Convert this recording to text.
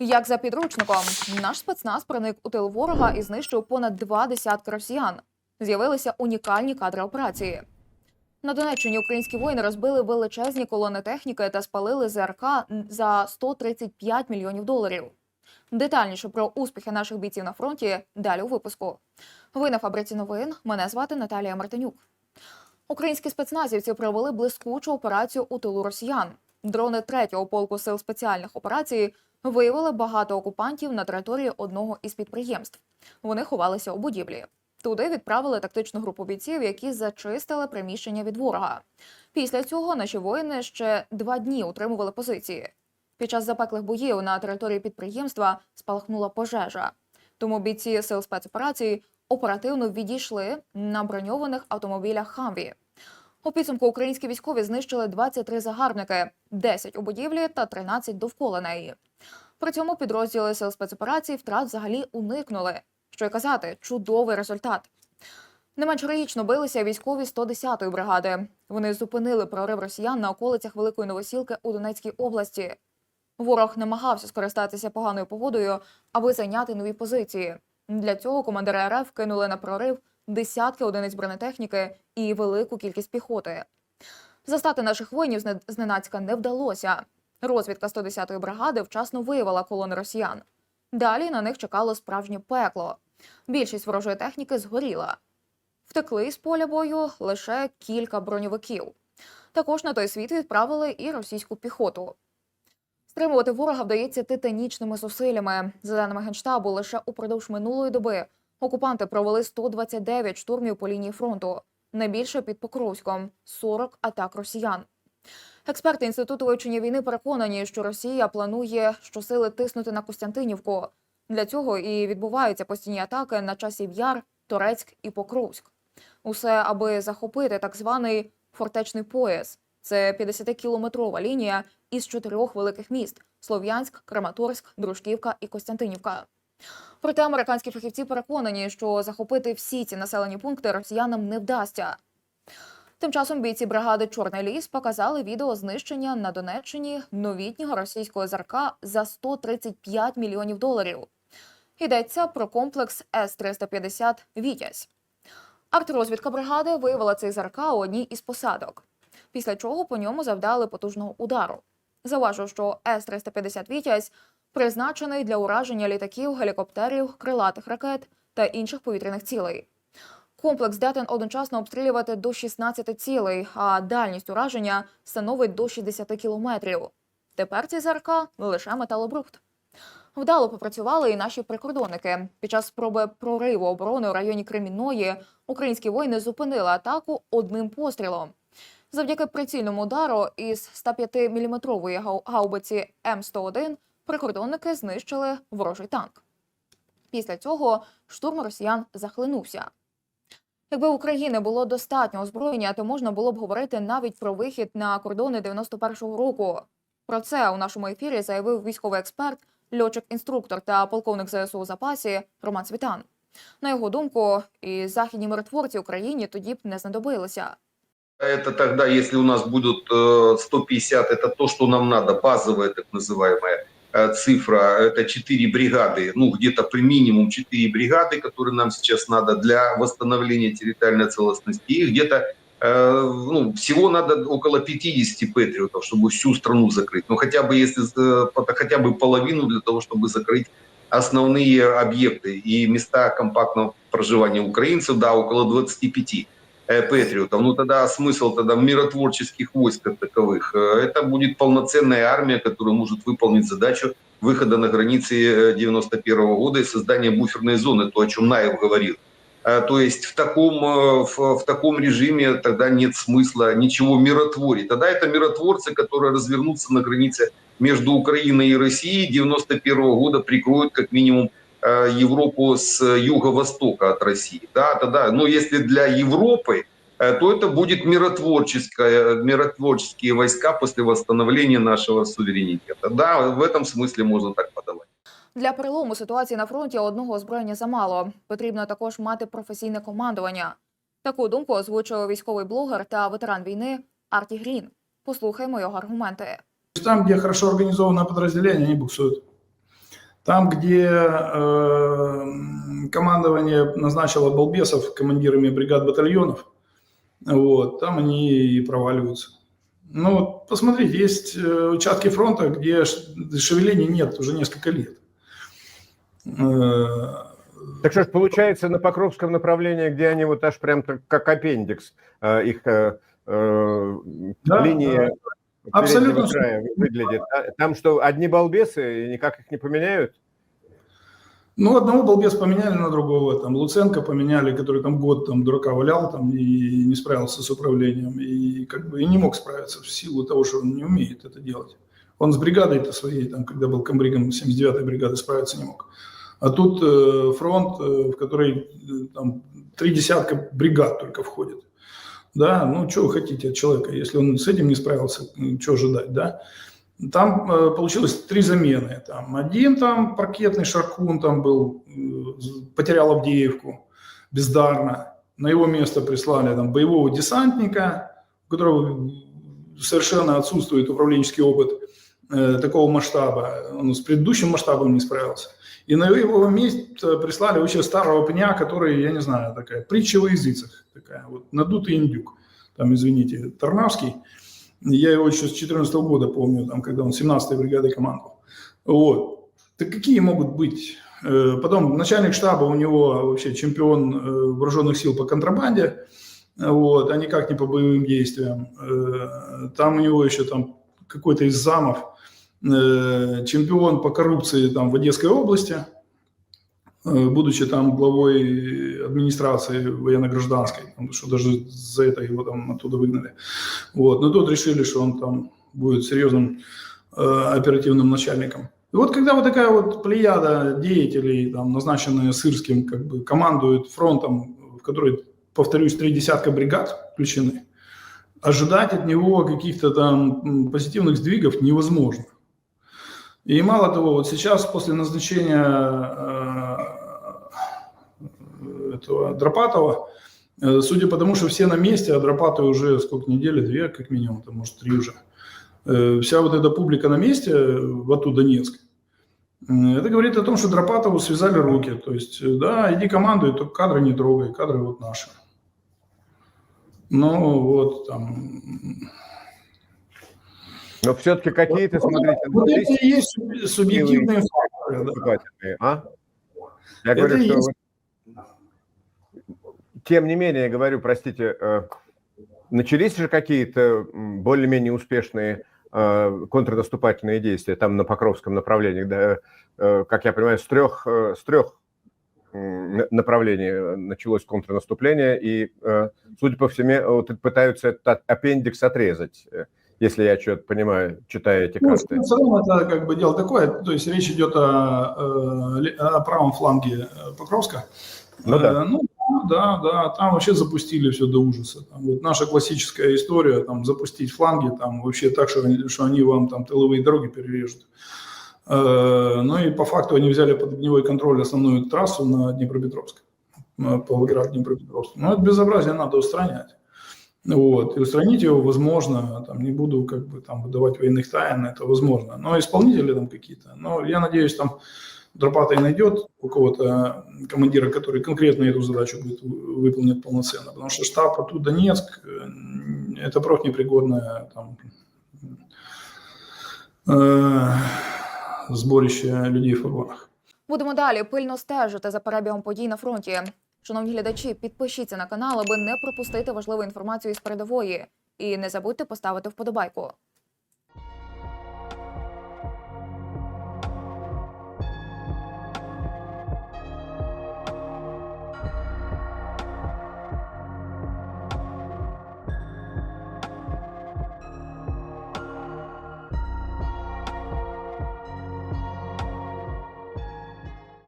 Як за підручником, наш спецназ проник у тил ворога і знищив понад два десятки росіян. З'явилися унікальні кадри операції. На Донеччині українські воїни розбили величезні колони техніки та спалили ЗРК за 135 мільйонів доларів. Детальніше про успіхи наших бійців на фронті далі у випуску. Ви на фабриці новин. Мене звати Наталія Мартинюк. Українські спецназівці провели блискучу операцію у тилу росіян. Дрони третього полку сил спеціальних операцій виявили багато окупантів на території одного із підприємств. Вони ховалися у будівлі. Туди відправили тактичну групу бійців, які зачистили приміщення від ворога. Після цього наші воїни ще два дні утримували позиції. Під час запеклих боїв на території підприємства спалахнула пожежа. Тому бійці сил спецоперацій оперативно відійшли на броньованих автомобілях Хамві. У підсумку українські військові знищили 23 загарбники, 10 у будівлі та 13 довкола неї. При цьому підрозділи сил спецоперацій втрат взагалі уникнули. Що й казати, чудовий результат. Не менш героїчно билися військові 110-ї бригади. Вони зупинили прорив росіян на околицях Великої Новосілки у Донецькій області. Ворог намагався скористатися поганою погодою, аби зайняти нові позиції. Для цього командири РФ кинули на прорив десятки одиниць бронетехніки і велику кількість піхоти. Застати наших воїнів зненацька не вдалося. Розвідка 110-ї бригади вчасно виявила колони росіян. Далі на них чекало справжнє пекло. Більшість ворожої техніки згоріла. Втекли з поля бою лише кілька броньовиків. Також на той світ відправили і російську піхоту. Стримувати ворога вдається титанічними зусиллями. За даними генштабу, лише упродовж минулої доби окупанти провели 129 штурмів по лінії фронту. Найбільше під Покровськом 40 атак росіян. Експерти інституту вивчення війни переконані, що Росія планує щосили тиснути на Костянтинівку. Для цього і відбуваються постійні атаки на часів Яр, Торецьк і Покровськ. Усе аби захопити так званий фортечний пояс. Це 50-кілометрова лінія із чотирьох великих міст: Слов'янськ, Краматорськ, Дружківка і Костянтинівка. Проте американські фахівці переконані, що захопити всі ці населені пункти росіянам не вдасться. Тим часом бійці бригади Чорний ліс показали відео знищення на Донеччині новітнього російського ЗРК за 135 мільйонів доларів. Йдеться про комплекс С-350 Вітязь. Артрозвідка бригади виявила цей ЗРК у одній із посадок, після чого по ньому завдали потужного удару. Заважу, що С-350 Вітязь призначений для ураження літаків, гелікоптерів, крилатих ракет та інших повітряних цілей. Комплекс здатен одночасно обстрілювати до 16 цілей, а дальність ураження становить до 60 кілометрів. Тепер ці ЗРК – лише металобрухт. Вдало попрацювали і наші прикордонники. Під час спроби прориву оборони у районі Кремінної українські воїни зупинили атаку одним пострілом. Завдяки прицільному удару із 105-мм гаубиці М101 прикордонники знищили ворожий танк. Після цього штурм росіян захлинувся. Якби в України було достатньо озброєння, то можна було б говорити навіть про вихід на кордони 91-го року. Про це у нашому ефірі заявив військовий експерт, льотчик-інструктор та полковник ЗСУ у запасі Роман Світан. На його думку, і західні миротворці Україні тоді б не знадобилися. Это тогда, если у нас будут э, 150, это то, что нам надо, базовая так называемая э, Цифра, это 4 бригады, ну где-то при минимум 4 бригады, которые нам сейчас надо для восстановления территориальной целостности, и где-то э, ну, всего надо около 50 патриотов, чтобы всю страну закрыть, ну хотя бы если э, хотя бы половину для того, чтобы закрыть основные объекты и места компактного проживания. Украинцев, да, около 25 э, патриотов, ну тогда смысл тогда миротворческих войск как таковых, э, это будет полноценная армия, которая может выполнить задачу выхода на границы э, 91 года и создания буферной зоны, то, о чем Наев говорил. Э, То есть в таком, э, в, в таком режиме тогда нет смысла ничего миротворить. Тогда это миротворцы, которые развернутся на границе между Украиной и Россией 91 года, прикроют как минимум э, Европу с юго-востока от России. Да, тогда, но если для Европы, э, то это будет миротворческое, миротворческие войска после восстановления нашего суверенитета. Да, в этом смысле можно так подавать. Для перелому ситуації на фронті одного озброєння замало. Потрібно також мати професійне командування. Таку думку озвучив військовий блогер та ветеран війни Арті Грін. Послухаймо його аргументи. То есть Там, где хорошо организованное подразделение, они буксуют. Там, где э, командование назначило балбесов командирами бригад батальонов, вот, там они и проваливаются. Ну, вот посмотрите, есть э, участки фронта, где шевелений нет уже несколько лет. Э, Так что ж получается на Покровском направлении, где они вот аж прям как аппендикс, э, их Да, линия Абсолютно. края выглядит. А Там что, одни балбесы и никак их не поменяют? Ну, одного балбес поменяли на другого. Там Луценко поменяли, который там год там дурака валял там и не справился с управлением. И как бы и не мог справиться в силу того, что он не умеет это делать. Он с бригадой-то своей, там, когда был комбригом 79-й бригады, справиться не мог. А тут э, фронт, э, в который э, там три десятка бригад только входит. Да, ну что вы хотите от человека, если он с этим не справился, что ожидать, да? Там э, получилось три замены. Там один там паркетный Шаркун там был, э, потерял Авдеевку бездарно. На его место прислали там боевого десантника, у которого совершенно отсутствует управленческий опыт э, такого масштаба. Он с предыдущим масштабом не справился. И на его место прислали вообще старого пня, который, я не знаю, такая притча во языцах, такая вот надутый индюк. Там, извините, Тарнавский. Я его еще с 2014 года помню, там, когда он 17-й бригадой командовал. Вот. Так какие могут быть? Э, Потом начальник штаба у него вообще чемпион э, вооруженных сил по контрабанде, вот, а никак не по боевым действиям. Там у него еще там какой-то из замов чемпион по коррупции там в Одесской области, э, будучи там главой администрации военно-гражданской, потому что даже за это его там оттуда выгнали. Вот. Но тут решили, что он там будет серьезным э, оперативным начальником. И вот когда вот такая вот плеяда деятелей, там, назначенная Сырским, как бы командует фронтом, в который, повторюсь, три десятка бригад включены, ожидать от него каких-то там позитивных сдвигов невозможно. И мало того, вот сейчас после назначения э, этого Дропатова, э, судя по тому, что все на месте, а Дропатов уже сколько недели, две как минимум, там, может три уже, э, вся вот эта публика на месте в Ату Донецк, это говорит о том, что Дропатову связали руки. То есть, да, иди командуй, только кадры не трогай, кадры вот наши. Ну, вот там... Но все-таки какие-то, смотрите, Вот это и есть суб- субъективные факторы. да. а? Я Это говорю, что есть- тем не менее, я говорю, простите, э, начались же какие-то более-менее успешные э, контрнаступательные действия там на Покровском направлении, да, э, как я понимаю, с трех, с трех направлений началось контрнаступление, и, судя по всему, вот пытаются этот аппендикс отрезать, если я что-то понимаю, читая эти Ну, карты. в целом это как бы дело такое, то есть речь идет о, э, о правом фланге э, Покровска. Ну да. Э, Ну да, да, там вообще запустили все до ужаса. Там вот наша классическая история, там запустить фланги, там вообще так, что они, что они вам там тыловые дороги перережут. Ну и по факту они взяли под огневой контроль основную трассу на Днепропетровск, Павлоград-Днепропетровск. Но это безобразие надо устранять. Вот. И устранить его возможно, там, не буду как бы там выдавать военных тайн, это возможно. Но исполнители там какие-то, но я надеюсь, там Дропатай найдет у кого-то командира, который конкретно эту задачу будет вы- выполнить полноценно. Потому что штаб тут Донецк, э, это профнепригодное там, э, зборище людей в фургонах. Будемо далі пильно стежити за перебігом подій на фронті. Шановні глядачі, підпишіться на канал, аби не пропустити важливу інформацію із передової. І не забудьте поставити вподобайку.